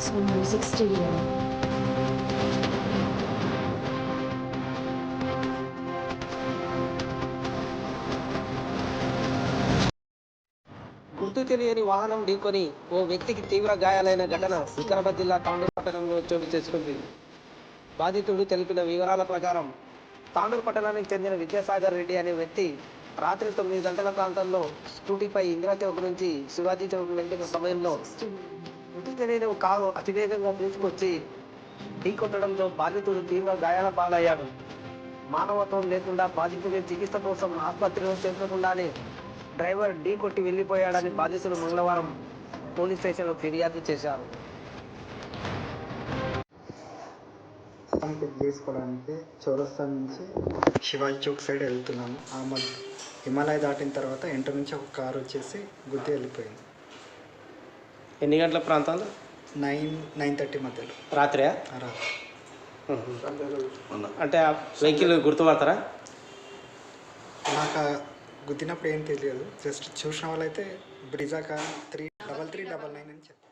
X1 Music Studio. గుర్తు తెలియని వాహనం ఢీకొని ఓ వ్యక్తికి తీవ్ర గాయాలైన ఘటన వికారాబాద్ జిల్లా తాండూరు పట్టణంలో చోటు చేసుకుంది బాధితుడు తెలిపిన వివరాల ప్రకారం తాండూరు పట్టణానికి చెందిన విద్యాసాగర్ రెడ్డి అనే వ్యక్తి రాత్రి తొమ్మిది గంటల ప్రాంతంలో స్కూటీపై ఇందిరా చౌక్ నుంచి శివాజీ చౌక్ వెళ్తున్న సమయంలో గుర్తు తెలియని ఒక కారు అతివేగంగా తీసుకొచ్చి ఢీకొట్టడంతో బాధితుడు తీవ్ర గాయాల పాలయ్యాడు. మానవత్వం లేకుండా బాధితుడి చికిత్స కోసం ఆసుపత్రిలో చేర్చకుండానే డ్రైవర్ ఢీ కొట్టి వెళ్ళిపోయాడని బాధితులు మంగళవారం పోలీస్ స్టేషన్లో ఫిర్యాదు చేశారు. పిక్ చేసుకోవడానికి చౌరస్తా నుంచి శివాజీ చౌక్ సైడ్ వెళ్తున్నాము. ఆ మధ్య హిమాలయ దాటిన తర్వాత ఇంటర్ నుంచి ఒక కారు వచ్చేసి గుద్ది వెళ్ళిపోయింది. ఎన్ని గంటల ప్రాంతాలు? నైన్ నైన్ థర్టీ మధ్యలో. రాత్రి. అంటే ఆ వెహికల్ గుర్తుపడతారా? నాకు గుద్దినప్పుడు ఏం తెలియదు. జస్ట్ చూసిన వాళ్ళైతే బ్రిజాకా three double three double nine అని చెప్పారు.